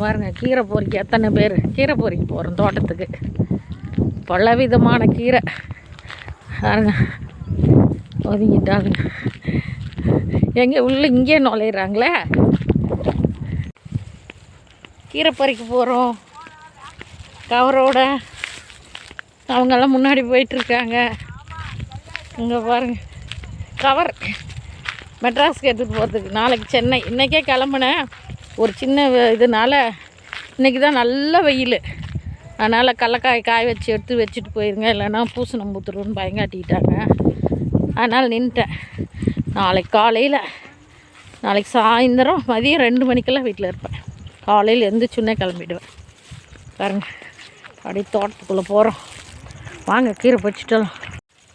பாருங்க கீரை பொறிக்க எத்தனை பேர்? கீரை பொறிக்க போகிறோம் தோட்டத்துக்கு. பல விதமான கீரை. பாருங்க ஒதுங்கிட்டாங்க. எங்கே உள்ள இங்கே நுழையிறாங்களே? கீரை பறிக்க போகிறோம் கவரோட அவங்கெல்லாம் முன்னாடி போயிட்டுருக்காங்க. இங்கே பாருங்கள் கவர். மெட்ராஸ்க்கு எடுத்துகிட்டு போகிறதுக்கு நாளைக்கு சென்னை. இன்றைக்கே கிளம்புனேன். ஒரு சின்ன வ- இன்றைக்கி தான் நல்ல வெயில். அதனால் கடலக்காய் காய வச்சு எடுத்து வச்சுட்டு போயிருங்க. இல்லைன்னா பூசணம் பூத்துருன்னு பயங்காட்டிக்கிட்டாங்க அதனால் நின்ட்டேன். நாளைக்கு காலையில் நாளைக்கு சாயந்தரம் மதியம் ரெண்டு மணிக்கெல்லாம் வீட்டில் இருப்பேன். காலையில் எந்திரிச்சுன்னே கிளம்பிடுவேன். பாருங்க அப்படியே தோட்டத்துக்குள்ளே போகிறோம் வாங்க கீரை பறிச்சிட்டலாம்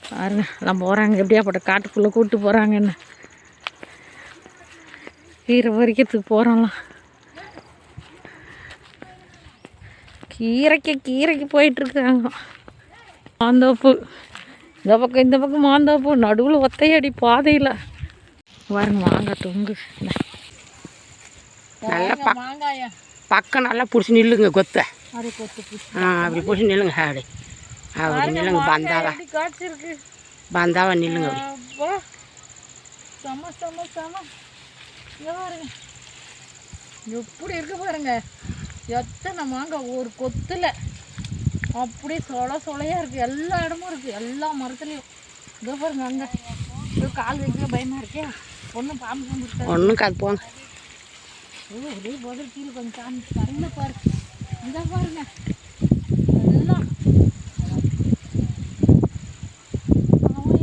பாருங்க எல்லாம் போகிறாங்க எப்படியாப்பட்ட காட்டுக்குள்ளே கூப்பிட்டு போகிறாங்கன்னு கீரை பறிக்கிறதுக்கு போகிறோம்லாம் கீரைக்கு கீரைக்கு போயிட்டுருக்காங்க. மாந்தோப்பு. இந்த பக்கம் இந்த பக்கம் மாந்தோப்பு. நடுவில் ஒத்தையடி பாதையில். பாருங்க வாங்க தொங்கு. நல்லா மாங்காயா பக்கம் நல்லா பிடிச்சி நில்லுங்க கொத்தை. ஆ அப்படி பிடிச்சி நில்லுங்க அப்படி அப்படி நில்லுங்க பந்தாவா. பந்தாவா நில்லுங்க அப்படி. எப்படி இருக்கு பாருங்க. எத்தனை மாங்காய் ஒரு கொத்துல. அப்படியே சொல சொலையா இருக்கு. எல்லா இடமும் இருக்கு. எல்லா மரத்துலயும். இதோ பாருங்க அங்க. இதோ கால் வைக்க பயமா இருக்கே. ஒன்றும் பாம்பு வந்துருக்காது ஒன்றும் காது போங்க ஓ ஒரே பதில் கீழே கொஞ்சம் காமிச்சு பாருங்க பாரு. இந்த பாருங்க. எல்லாம்.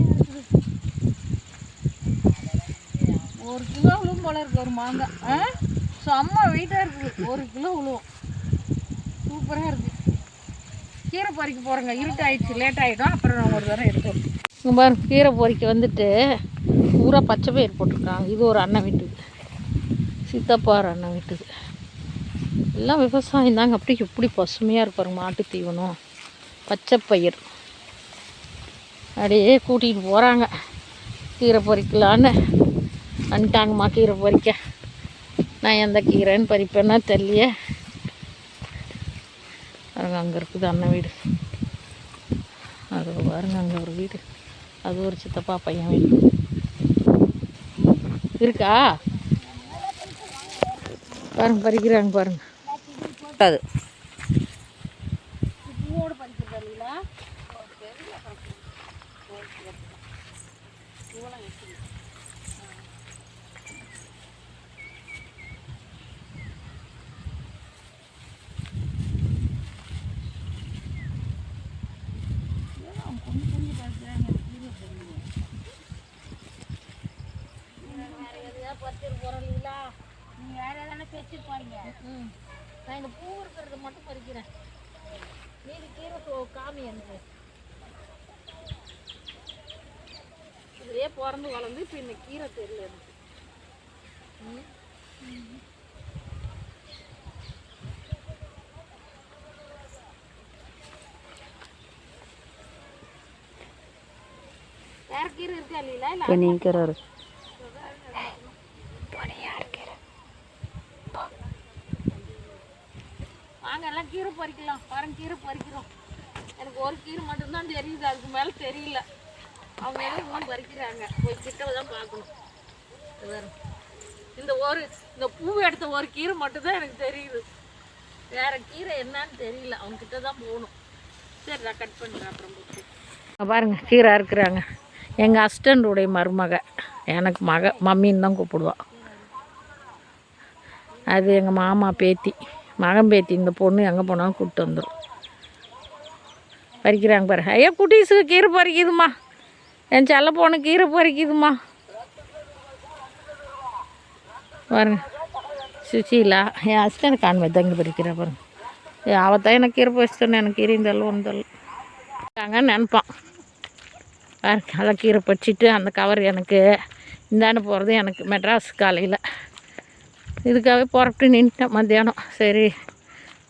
இருக்குது ஒரு கிலோ விழுவும் போல இருக்கு ஒரு மாங்காய் செம்ம வெயிட்டாக இருக்குது ஒரு கிலோ விழுவும் சூப்பராக இருக்குது கீரை பொறிக்க போகிறேங்க இருட்டு ஆயிடுச்சு லேட் ஆகிடும் அப்புறம் நான் ஒரு தடவை எடுத்து இங்கே பாருங்க கீரை பொறிக்க வந்துட்டு பூரா பச்சை பயிர் போட்டிருக்காங்க. இது ஒரு அண்ணன் வீட்டுக்கு சித்தப்பார் அண்ணன் வீட்டுக்கு எல்லாம் விவசாயம் தாங்க. அப்படி எப்படி பசுமையாக இருப்பாருங்க மாட்டு தீவனம் பச்சை பயிர். அப்படியே கூட்டிகிட்டு போகிறாங்க கீரை பொறிக்கலான்னு. வந்துட்டாங்கம்மா கீரை பொறிக்க. நான் எந்த கீரைன்னு பறிப்பேன்னா தெரியலையே. பாருங்க அங்கே இருக்குது அண்ணன் வீடு. அது பாருங்க அங்கே ஒரு வீடு. அது ஒரு சித்தப்பா பையன் வீடு. இருக்கா? பாருங்க பறிக்கிறாங்க பாருங்க. அது. நீங்க வேற எதனா பேசிருப்பாங்க நான் இந்த பூ இருக்கிறத மட்டும் பறிக்கிறேன். மீதி கீரை காமி எனக்கு. இதுலயே பிறந்து வளர்ந்து இப்போ இந்த கீரை தெரியல எனக்கு. வேற கீரை இருக்கா இல்லைங்களா இல்லை வாங்க எல்லாம் கீரை பறிக்கலாம். பாருங்க கீரை பறிக்கிறோம். எனக்கு ஒரு கீரை மட்டும்தான் தெரியுது அதுக்கு மேலே தெரியல. அவங்க எல்லாம் இன்னும் பறிக்கிறாங்க. போய் கிட்ட தான் பார்க்கணும். இந்த ஒரு இந்த பூ எடுத்த ஒரு கீரை மட்டும்தான் எனக்கு தெரியுது. வேற கீரை என்னன்னு தெரியல. அவங்க கிட்ட தான் போகணும். சரி நான் கட் பண்ணுறேன் அப்புறம் பாருங்க கீரை இருக்கிறாங்க எங்கள் அஸ்டண்டுடைய மருமக. எனக்கு மக மம்மின்னு தான் கூப்பிடுவான் அது எங்கள் மாமா பேத்தி. மகன் பேத்தி இந்த பொண்ணு எங்கே போனாலும் கூப்பிட்டு வந்துடும் பறிக்கிறாங்க பாரு. ஐயா குட்டீஸுக்கு கீரை பறிக்குதுமா என் செல்ல பொண்ணு கீரை பறிக்குதுமா பாருங்க. சுசீலா என் அசிஸ்டன்ட் காண்பேன் தங்கி பறிக்கிறா பாருங்க. அவத்தான் தான் எனக்கு கீரை பறிச்சுட்டேன் எனக்கு கீரை இருந்தாலும் ஒன்றும் அங்கே நினப்பான். பாருங்க அதை கீரை பறிச்சிட்டு அந்த கவர் எனக்கு இந்தாண்டு போகிறது எனக்கு மெட்ராஸ் காலையில். இதுக்காகவே புறப்பட்டு நின்ட்டேன் மத்தியானம். சரி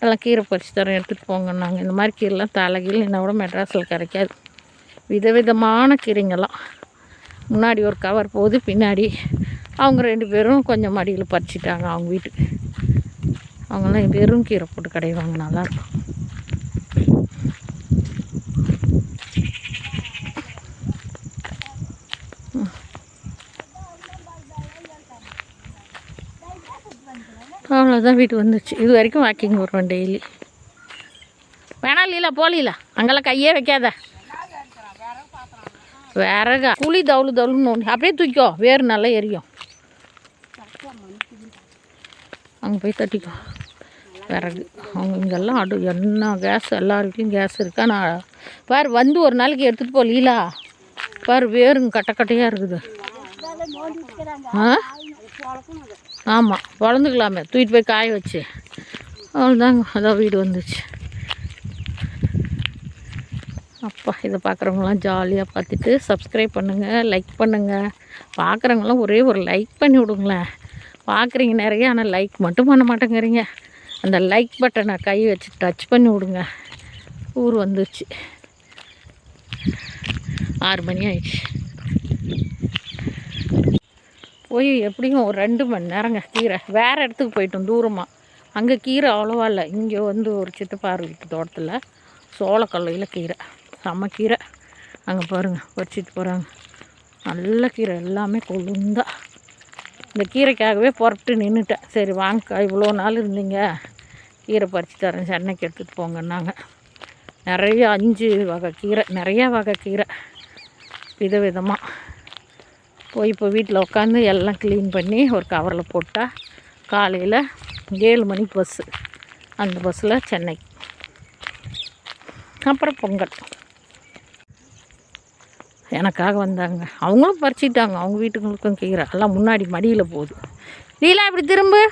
எல்லாம் கீரை பறிச்சு தரேன் எடுத்துகிட்டு போங்கன்னாங்க இந்த மாதிரி கீரைலாம் தலைகீழ் என்ன விட மெட்ராஸில் கிடைக்காது. விதவிதமான கீரைங்கெல்லாம் முன்னாடி ஒரு கவர் போகுது பின்னாடி அவங்க ரெண்டு பேரும் கொஞ்சம் மடியில் பறிச்சிட்டாங்க அவங்க வீட்டுக்கு. அவங்களாம் வெறும் கீரை போட்டு கடைவாங்க நல்லாயிருக்கும் அவ்வளோதான் வீட்டுக்கு வந்துச்சு இது வரைக்கும் வாக்கிங் வருவேன் டெய்லி வேணாம் லீலா போலீலா அங்கெல்லாம் கையே வைக்காத. விறகா. குழி தவுளு தவுளுன்னு ஒன்று அப்படியே தூக்கிக்கோ. வேறு நல்லா எரியும். அங்கே போய் தட்டிக்கோ. விறகு. அவங்க இங்கெல்லாம் அடு என்ன கேஸ் எல்லாருக்கும் கேஸ் இருக்கா? நான் பார் வந்து ஒரு நாளைக்கு எடுத்துகிட்டு போ லீலா. வேறுங்க வேருங்க கட்டையாக இருக்குது. ஆ? ஆமாம் வளர்ந்துக்கலாமே. தூக்கிட்டு போய் காய வச்சு. அவ்வளோதாங்க அதான் வீடு வந்துச்சு. அப்பா இதை பார்க்குறவங்களாம் ஜாலியாக பார்த்துட்டு சப்ஸ்கிரைப் பண்ணுங்கள் லைக் பண்ணுங்கள் பார்க்குறவங்களாம் ஒரே ஒரு லைக் பண்ணி விடுங்களேன். பார்க்குறீங்க நிறைய ஆனால் லைக் மட்டும் பண்ண மாட்டேங்கிறீங்க. அந்த லைக் பட்டனை கை வச்சு டச் பண்ணி விடுங்க. ஊர் வந்துச்சு ஆறு மணி ஆயிடுச்சு. போய் எப்படியும் ஒரு ரெண்டு மணி நேரங்க கீரை. வேறு இடத்துக்கு போயிட்டோம் தூரமாக அங்கே கீரை அவ்வளோவா இல்லை. இங்கே வந்து ஒரு சித்தப்பார் வீட்டு தோட்டத்தில் சோளக்கல்லையில் கீரை. செம்ம கீரை. அங்கே பாருங்கள் பறிச்சிட்டு போகிறாங்க நல்ல கீரை எல்லாமே கொழுந்தா. இந்த கீரைக்காகவே புறப்பட்டு நின்றுட்டேன் சரி வாங்கக்கா இவ்வளோ நாள் இருந்தீங்க. கீரை பறித்து தரேன் சென்னைக்கு எடுத்துகிட்டு போங்கன்னாங்க. நிறைய அஞ்சு வகை கீரை நிறையா வகை கீரை. விதவிதமாக போய் இப்போ வீட்டில் உட்காந்து எல்லாம் க்ளீன் பண்ணி ஒரு கவரில் போட்டால் காலையில் ஏழு மணிக்கு பஸ்ஸு அந்த பஸ்ஸில் சென்னை. அப்புறம் பொங்கல். எனக்காக வந்தாங்க. அவங்களும் பறிச்சிட்டாங்க அவங்க வீட்டுங்களுக்கும் கீரை. எல்லாம் முன்னாடி மடியில் போகுது. நீலாம் இப்படி திரும்பு.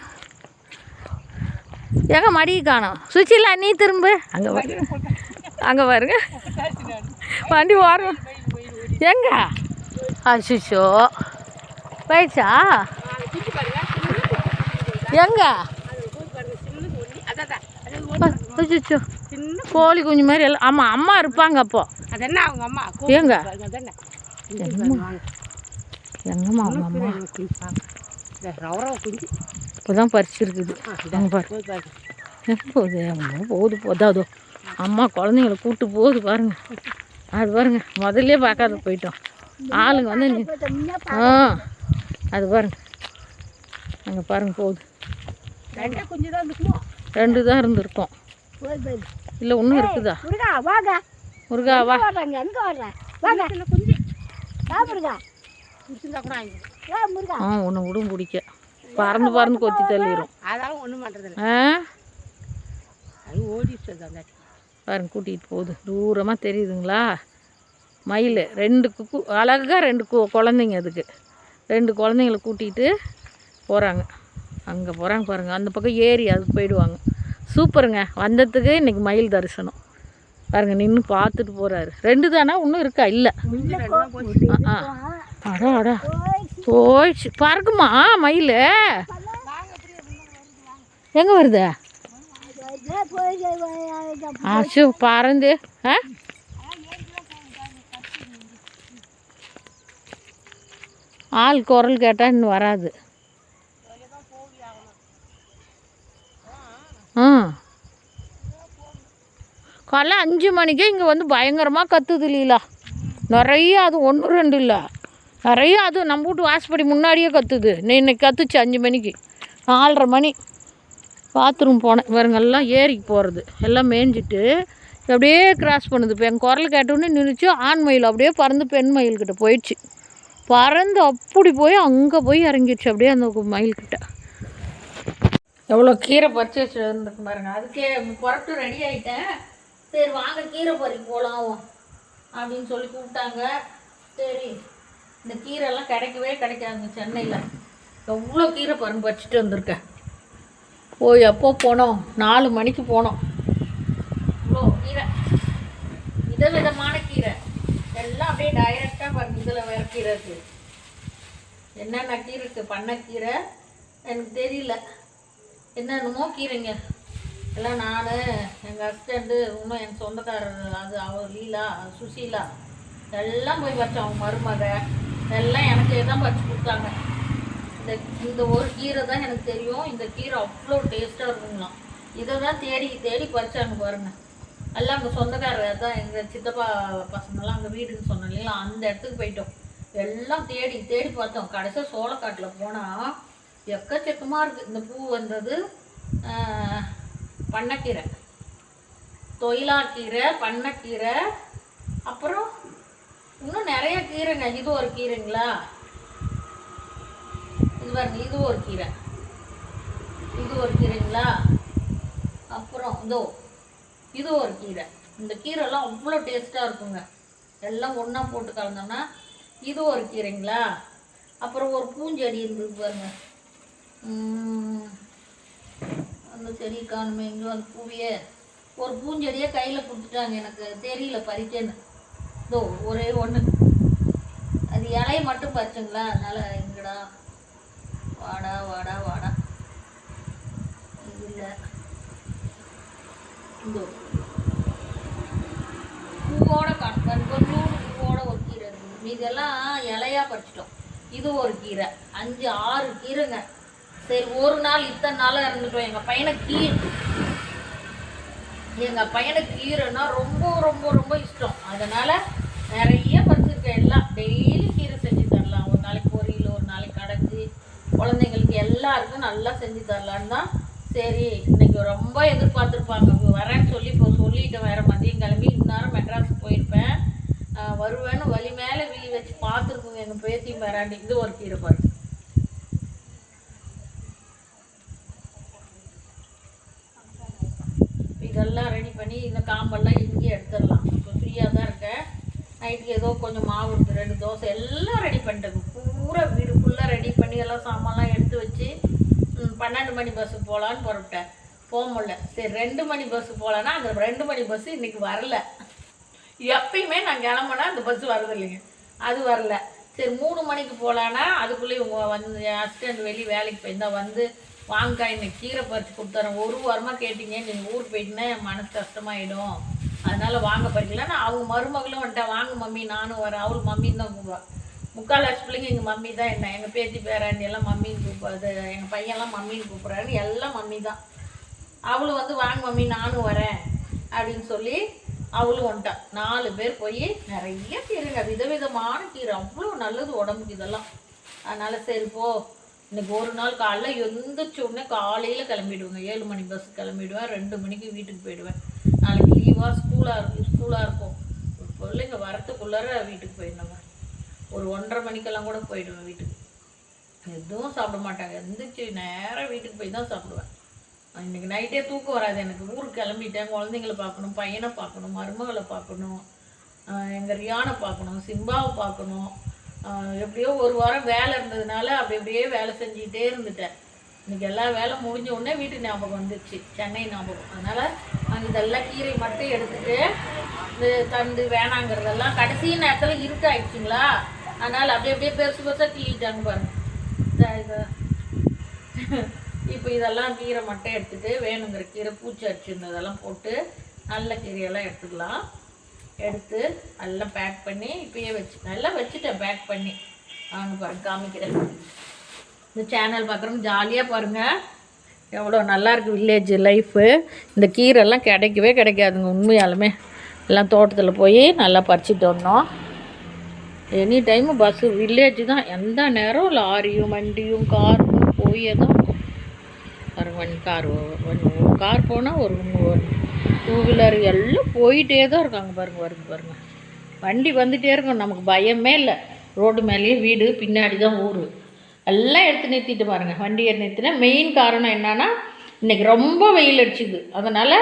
எங்க மடியை காணோம். சுச்சிலா நீ திரும்பு. அங்கே பாருங்க அங்கே பாருங்க. வண்டி ஓரம். எங்கே? அச்சிச்சோ. போயிடுச்சா? எங்க? அச்சிச்சோ. கோழி குஞ்சு மாதிரி எல்லாம் ஆமாம் அம்மா இருப்பாங்க அப்போ. அது என்ன அவங்க அம்மா? ஏங்க எங்கம்மா அவங்க அம்மா இப்போ தான் பறிச்சிருக்குது எங்க போகுது? அம்மா போகுது போதாதோ அம்மா குழந்தைங்கள கூப்பிட்டு போகுது பாருங்க. அது பாருங்க முதல்ல பார்க்காத போயிட்டோம். ஆளுங்க வந்து ஆ அது பாருங்க. அங்கே பாருங்க போகுது. ரெண்டே குஞ்சு தான் இருக்குமோ? ரெண்டு தான் இருந்திருக்கும். போய் போய். இல்லை இன்னும் இருக்குதா? முருகா வாங்க. முருகா வா. வர்றாங்க? எங்க வர்ற? வாங்க. குஞ்சு. வா முருகா. குடிச்சிருந்தா கூட வாங்கி வா முருகா. ஆ ஒன்று விடும் பிடிக்க பறந்து பறந்து கொத்தி தள்ளிடும் அதெல்லாம் ஒன்றும் ஆ? அது பாருங்க கூட்டிகிட்டு போகுது. தூரமாக தெரியுதுங்களா? மயில் ரெண்டு குக்கு அழகாக ரெண்டு கு குழந்தைங்க அதுக்கு. ரெண்டு குழந்தைங்கள கூட்டிகிட்டு போகிறாங்க அங்கே போகிறாங்க பாருங்கள் அந்த பக்கம் ஏறி அதுக்கு போயிடுவாங்க. சூப்பருங்க. வந்ததுக்கு இன்றைக்கி மயில் தரிசனம். பாருங்கள் நின்று பார்த்துட்டு போகிறாரு ரெண்டு தானா? இன்னும் இருக்கா? இல்லை. ஆ ஆ. அடா அடா. போயிடுச்சு. பறக்குமா? மயில். எங்கே வருது? ஆச்சு பறந்து. ஆ? ஆள் குரல் கேட்டால் இன்னும் வராது. ஆ. காலைல அஞ்சு மணிக்கே இங்கே வந்து பயங்கரமாக கத்துது லீலா. நிறைய அது ஒன்று ரெண்டு இல்லை. நிறைய அது நம்ம வீட்டு வாசப்படி முன்னாடியே கத்துது. நீ இன்னைக்கு கத்துச்சு அஞ்சு மணிக்கு. நாலரை மணி. பாத்ரூம் போனேன். இவருங்கெல்லாம் ஏறிக்கு ஏரிக்கு போகிறது எல்லாம் மேய்ஞ்சிட்டு அப்படியே கிராஸ் பண்ணுது. இப்போ என் குரல் கேட்டோன்னே நின்றுச்சு ஆண் மயில் அப்படியே பறந்து பெண் மயில்கிட்ட போயிடுச்சு. பறந்து அப்படி போய் அங்கே போய் இறங்கிடுச்சு அப்படியே அந்த மயில்கிட்ட. எவ்வளோ கீரை பறிச்சு வச்சுருக்கு பாருங்க. அதுக்கே புறட்டு ரெடி ஆகிட்டேன் சரி வாங்க கீரை பறிக்க போகலாம் அப்படின்னு சொல்லி கூப்பிட்டாங்க. சரி இந்த கீரைலாம் கிடைக்கவே கிடைக்காதுங்க சென்னையில். எவ்வளோ கீரை பாருங்க பறிச்சுட்டு வந்திருக்கேன். போய் எப்போ போனோம்? நாலு மணிக்கு போனோம். இவ்வளோ கீரை. விதவிதமான கீரை. எல்லாம் அப்படியே டைரெக்டாக இதில் வேறு கீரை இருக்குது என்னென்ன கீரை. இருக்குது பண்ணைக்கீரை எனக்கு தெரியல. என்னென்னமோ கீரைங்க. எல்லாம் நான் எங்கள் ஹஸ்பண்டு இன்னும் என் சொந்தக்காரர் அது அவர் லீலா சுசீலா எல்லாம் போய் வச்சோம் அவங்க மருமக. எல்லாம் எனக்கு தான் பறிச்சு கொடுத்தாங்க. இந்த இந்த ஒரு கீரை தான் எனக்கு தெரியும். இந்த கீரை அவ்வளோ டேஸ்ட்டாக இருக்குங்களாம். இதை தான் தேடி தேடி பறிச்சாங்க பாருங்க. எல்லாம் அங்கே சொந்தக்காரர் தான் எங்கள் சித்தப்பா பசங்கெல்லாம் அங்கே வீடுன்னு சொன்னோம் இல்லைங்களா? அந்த இடத்துக்கு போயிட்டோம். எல்லாம் தேடி தேடி பார்த்தோம். கடைசியாக சோளக்காட்டில் போனால் எக்கச்சக்கமாக இருக்குது இந்த பூ வந்தது பண்ணக்கீரை. தொயிலாக்கீரை பண்ணக்கீரை அப்புறம் இன்னும் நிறைய கீரைங்க. இது ஒரு கீரைங்களா? இது பாருங்க இது ஒரு கீரை. இது ஒரு கீரைங்களா? அப்புறம் இதோ இது ஒரு கீரை. இந்த கீரைலாம் அவ்வளோ டேஸ்ட்டாக இருக்குங்க. எல்லாம் ஒன்றா போட்டு கலந்தோம்னா இது ஒரு கீரைங்களா? அப்புறம் ஒரு பூஞ்செடி இருந்தது பாருங்க. அந்த செடி காணுமே இங்கே வந்து பூவியே. ஒரு பூஞ்செடியை கையில் கொடுத்துட்டாங்க எனக்கு. தெரியல பறிக்கன்னு. இதோ ஒரே ஒன்று அது இலையை மட்டும் பறிச்சுங்களா? அதனால் எங்கடா வாடா வாடா வாடா இது இல்லை இதோ பூவோட காணும் பூவோட ஒரு கீரை இருக்குது இலையா பறிச்சிட்டோம். இது ஒரு கீரை. அஞ்சு ஆறு கீரைங்க. சரி ஒரு நாள் இத்தனை நாளாக இருந்துட்டோம். எங்கள் பையனை கீரை எங்கள் பையனுக்கு கீரைன்னா ரொம்ப ரொம்ப ரொம்ப இஷ்டம். அதனால் நிறைய பறிச்சிருக்கேன். எல்லாம் டெய்லி கீரை செஞ்சு தரலாம். ஒரு நாளைக்கு பொரியல் ஒரு நாளைக்கு கடைஞ்சி குழந்தைங்களுக்கு எல்லாருக்கும் நல்லா செஞ்சு தரலான்னு தான் சரி இன்னைக்கு ரொம்ப எதிர்பார்த்துருப்பாங்க. வரேன்னு சொல்லி இப்போ சொல்லிட்டேன் வேறு மதியம் கிளம்பி இந்நேரம் மெட்ராஸ் போயிருப்பேன். வருவேன்னு வழி மேலே விழி வச்சு பார்த்துருக்குங்க எங்கள் பேத்தியும் வராண்டி இது ஒரு கீரை பாரு. இதெல்லாம் ரெடி பண்ணி இந்த காம்பெல்லாம் இங்கேயே எடுத்துடலாம். இப்போ ஃப்ரீயாக தான் இருக்கேன். நைட்டுக்கு ஏதோ கொஞ்சம் மாவு ரெண்டு தோசை எல்லாம் ரெடி பண்ணிட்டேங்க. பூரா வீடு ஃபுல்லாக ரெடி பண்ணி எல்லாம் சாமான்லாம் எடுத்து வச்சு பன்னெண்டு மணி பஸ்ஸு போகலான்னு புறப்பட்டேன். போக முடில சரி ரெண்டு மணி பஸ்ஸு போகலான்னா அந்த ரெண்டு மணி பஸ்ஸு இன்றைக்கி வரல. எப்பயுமே நான் கிளம்புனா அந்த பஸ்ஸு வரது இல்லைங்க அது வரல. சரி மூணு மணிக்கு போகலான்னா அதுக்குள்ளே இவங்க வந்து அசிஸ்டண்ட் வெளியே வேலைக்கு போயிருந்தா வந்து வாங்கக்கா இன்னைக்கு கீரை பறித்து கொடுத்துறேன். ஒரு வாரமாக கேட்டீங்க. நீங்கள் ஊர் போயிட்டுனா என் மனசு கஷ்டமாயிடும். அதனால் வாங்க பறிக்கலன்னா அவங்க மருமகளும் வந்துட்டா வாங்க மம்மி நானும் வரேன். அவள் மம்மின்னு தான் கூப்பிடுவா முக்கால்வாசி பிள்ளைங்க எங்கள் மம்மி தான் என்ன எங்கள் பேத்தி பேராண்டி எல்லாம் மம்மின்னு கூப்பிடுறது எங்கள் பையன்லாம் மம்மின்னு கூப்பிட்றாரு. எல்லாம் மம்மி தான். அவளும் வந்து வாங்க மம்மி நானும் வரேன். அப்படின்னு சொல்லி அவளும் வந்துட்டா. நாலு பேர் போய் நிறைய கீரைங்க. விதவிதமான கீரை. அவ்வளோ நல்லது உடம்புக்கு இதெல்லாம். அதனால் சரி போ. இன்னைக்கு ஒரு நாள் காலைல எந்திரிச்ச உடனே காலையில் கிளம்பிடுவேங்க. ஏழு மணி பஸ் கிளம்பிடுவேன். ரெண்டு மணிக்கு வீட்டுக்கு போயிடுவேன். நாளைக்கு லீவாக ஸ்கூலாக இருக்கும் ஸ்கூலாக இருக்கும். பிள்ளைங்க வரத்துக்குள்ளார வீட்டுக்கு போயிடணுங்க ஒரு ஒன்றரை மணிக்கெல்லாம் கூட போயிடுவேன் வீட்டுக்கு. எதுவும் சாப்பிட மாட்டாங்க எந்திரிச்சு நேராக வீட்டுக்கு போய் தான் சாப்பிடுவேன். இன்னைக்கு நைட்டே தூக்கம் வராது. எனக்கு ஊருக்கு கிளம்பிட்டேன். குழந்தைங்கள பார்க்கணும் பையனை பார்க்கணும் மருமகளை பார்க்கணும் எங்கள் ரியானை பார்க்கணும் சிம்பாவை பார்க்கணும். எப்படியோ ஒரு வாரம் வேலை இருந்ததுனால அப்படி அப்படியே வேலை செஞ்சுக்கிட்டே இருந்துட்டேன். இன்னைக்கு எல்லா வேலை முடிஞ்ச உடனே வீட்டு ஞாபகம் வந்துருச்சு. சென்னை ஞாபகம். அதனால் நாங்கள் இதெல்லாம் கீரை மட்டும் எடுத்துட்டு இந்த தண்டு வேணாங்கிறதெல்லாம் கடைசி நேரத்தில் இருட்டாயிடுச்சுங்களா? அதனால் அப்படியே அப்படியே பெருசு பெருசாக கிள்ளிட்டாங்க பாருங்க. இப்போ இதெல்லாம் கீரை மட்டும் எடுத்துகிட்டு வேணுங்கிற கீரை பூச்சி அடிச்சிருந்ததெல்லாம் போட்டு நல்ல கீரையெல்லாம் எடுத்துக்கலாம் எடுத்து எல்லாம் பேக் பண்ணி இப்பயே வச்சு நல்லா வச்சுட்டேன் பேக் பண்ணி. அவங்க பாருங்க காமிக்கிறேன். இந்த சேனல் பார்க்குறவங்க ஜாலியாக பாருங்கள் எவ்வளோ நல்லாயிருக்கு வில்லேஜ் லைஃபு இந்த கீரைலாம் கிடைக்கவே கிடைக்காதுங்க உண்மையாலுமே. எல்லாம் தோட்டத்தில் போய் நல்லா பறிச்சுட்டு வந்தோம். எனி டைமு பஸ்ஸு வில்லேஜ் தான். எந்த நேரம்? லாரியும் வண்டியும் காரும் போயே தான் இருக்கும் பாருங்க வண்டி கார் ஒன் கார் போனால் ஒரு டூ வீலர் எல்லாம் போயிட்டே தான் இருக்காங்க பாருங்க வருங்க பாருங்கள் வண்டி வந்துகிட்டே இருக்கும். நமக்கு பயமே இல்லை. ரோடு மேலேயே வீடு பின்னாடி தான் ஊர். எல்லாம் எடுத்து நிறுத்திட்டு பாருங்கள் வண்டியை நிறுத்தினா மெயின் காரணம் என்னென்னா இன்றைக்கி ரொம்ப வெயில் அடிச்சுது. அதனால்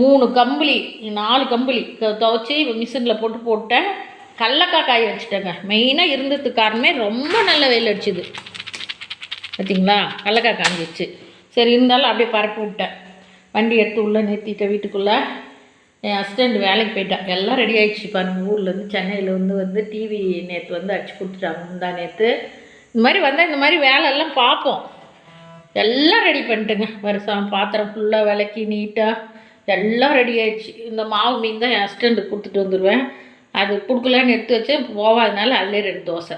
மூணு கம்பளி நாலு கம்பளி துவச்சி மிஷினில் போட்டு போட்டேன். கடலக்காய் காய வச்சுட்டேங்க. மெயினாக இருந்ததுக்கு காரணமே ரொம்ப நல்ல வெயில் அடிச்சுது. பார்த்தீங்களா கடலக்காய் காஞ்சிச்சு சரி இருந்தாலும் அப்படியே பரப்பி விட்டேன். வண்டி எடுத்து உள்ளே நிறுத்திட்டேன் வீட்டுக்குள்ளே. என் ஹஸ்பண்ட் வேலைக்கு போயிட்டான். எல்லாம் ரெடி ஆகிடுச்சு பாருங்கள் ஊர்லேருந்து சென்னையில் வந்து வந்து டிவி நேற்று வந்து அடிச்சு கொடுத்துட்டாங்க. முந்தா நேற்று இந்த மாதிரி வந்தால் இந்த மாதிரி வேலையெல்லாம் பார்ப்போம். எல்லாம் ரெடி பண்ணிட்டுங்க. வருஷம் பாத்திரம் ஃபுல்லாக விளக்கி நீட்டாக எல்லாம் ரெடி ஆகிடுச்சு இந்த மாவு மீன் தான் என் ஹஸ்பண்டுக்கு கொடுத்துட்டு வந்துடுவேன் அது கொடுக்கலான்னு எடுத்து வச்சேன் போவாதனால அதிலே ரெண்டு தோசை.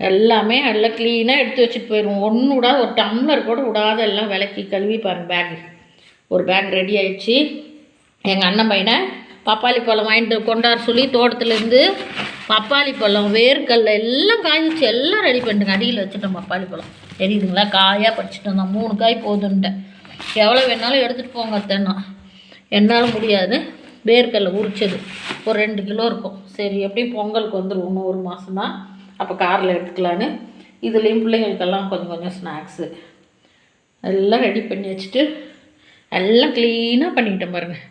எல்லாமே நல்லா க்ளீனாக எடுத்து வச்சுட்டு போயிடுவோம். ஒன்று விடாத ஒரு டம்ளர் கூட விடாத எல்லாம் விளக்கி கழுவி பாருங்க பேக் ஒரு பேக் ரெடி ஆயிடுச்சு. எங்கள் அண்ணன் பையனை பப்பாளி பழம் வாங்கிட்டு கொண்டாட சொல்லி தோட்டத்துலேருந்து பப்பாளி பழம் வேர்க்கல்ல எல்லாம் காய வச்சு எல்லாம் ரெடி பண்ணிட்டுங்க. அடியில் வச்சுட்டோம் பப்பாளி பழம். தெரியுதுங்களா? காயாக பறிச்சுட்டு வந்தோம் மூணு காய் போதுன்ட்டேன். எவ்வளோ வேணாலும் எடுத்துகிட்டு போங்க அத்தைன்னா என்னால் முடியாது. வேர்க்கடலை உரிச்சது. ஒரு ரெண்டு கிலோ இருக்கும். சரி எப்படியும் பொங்கலுக்கு வந்துடும் இன்னும் ஒரு மாதம் தான் அப்போ காரில் எடுத்துக்கலான்னு. இதுலேயும் பிள்ளைங்களுக்கெல்லாம் கொஞ்சம் கொஞ்சம் ஸ்நாக்ஸு. எல்லாம் ரெடி பண்ணி வச்சுட்டு எல்லாம் க்ளீனாக பண்ணிக்கிட்டேன் பாருங்கள்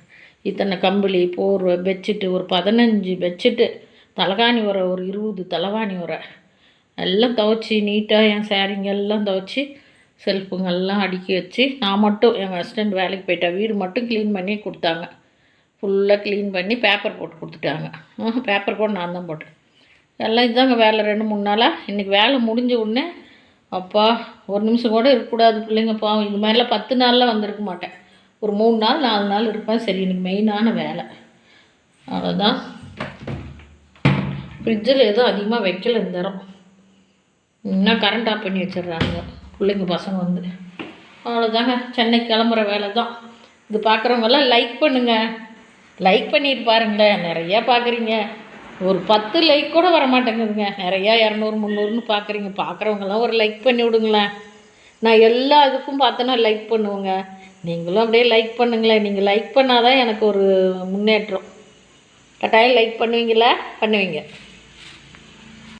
இத்தனை கம்பளி போர்வை பெட்ஷீட்டு ஒரு பதினஞ்சு பெட்ஷீட்டு தலகாணி உரை ஒரு இருபது தலகாணி உரை. எல்லாம் துவச்சி நீட்டாக என் சாரீங்க எல்லாம் துவைச்சி செல்ஃபுங்கெல்லாம் அடுக்கி வச்சு நான் மட்டும் எங்கள் ஹஸ்பண்ட் வேலைக்கு போயிட்டேன் வீடு மட்டும் க்ளீன் பண்ணி கொடுத்தாங்க. ஃபுல்லாக க்ளீன் பண்ணி பேப்பர் போட்டு கொடுத்துட்டாங்க. பேப்பர் கூட நான் தான் போட்டேன். எல்லாம் இதாங்க வேலை. ரெண்டு மூணு நாளாக இன்றைக்கி வேலை முடிஞ்ச உடனே அப்பா ஒரு நிமிஷம் கூட இருக்கக்கூடாது பிள்ளைங்க பாவம். இது மாதிரிலாம் பத்து நாளில் வந்திருக்க மாட்டேன். ஒரு மூணு நாள் நாலு நாள் இருப்பேன். சரி எனக்கு மெயினான வேலை. அவ்வளோதான் ஃப்ரிட்ஜில் எதுவும் அதிகமாக வைக்கல இந்த இன்னும் கரண்ட் ஆஃப் பண்ணி வச்சிடுறாங்க. பிள்ளைங்க பசங்க வந்து. அவ்வளோதாங்க சென்னை கிளம்புற வேலை தான் இது பார்க்குறவங்கெல்லாம் லைக் பண்ணுங்கள் லைக் பண்ணிட்டு பாருங்களேன் நிறையா பார்க்குறீங்க ஒரு பத்து லைக் கூட வர மாட்டேங்குதுங்க நிறையா இரநூறு முந்நூறுன்னு பார்க்குறீங்க பார்க்குறவங்களாம் ஒரு லைக் பண்ணி விடுங்களேன். நான் எல்லா இதுக்கும் பார்த்தோன்னா லைக் பண்ணுவேங்க. நீங்களும் அப்படியே லைக் பண்ணுங்களேன். நீங்கள் லைக் பண்ணால் தான் எனக்கு ஒரு முன்னேற்றம். கட்டாயம் லைக் பண்ணுவீங்களா? பண்ணுவீங்க.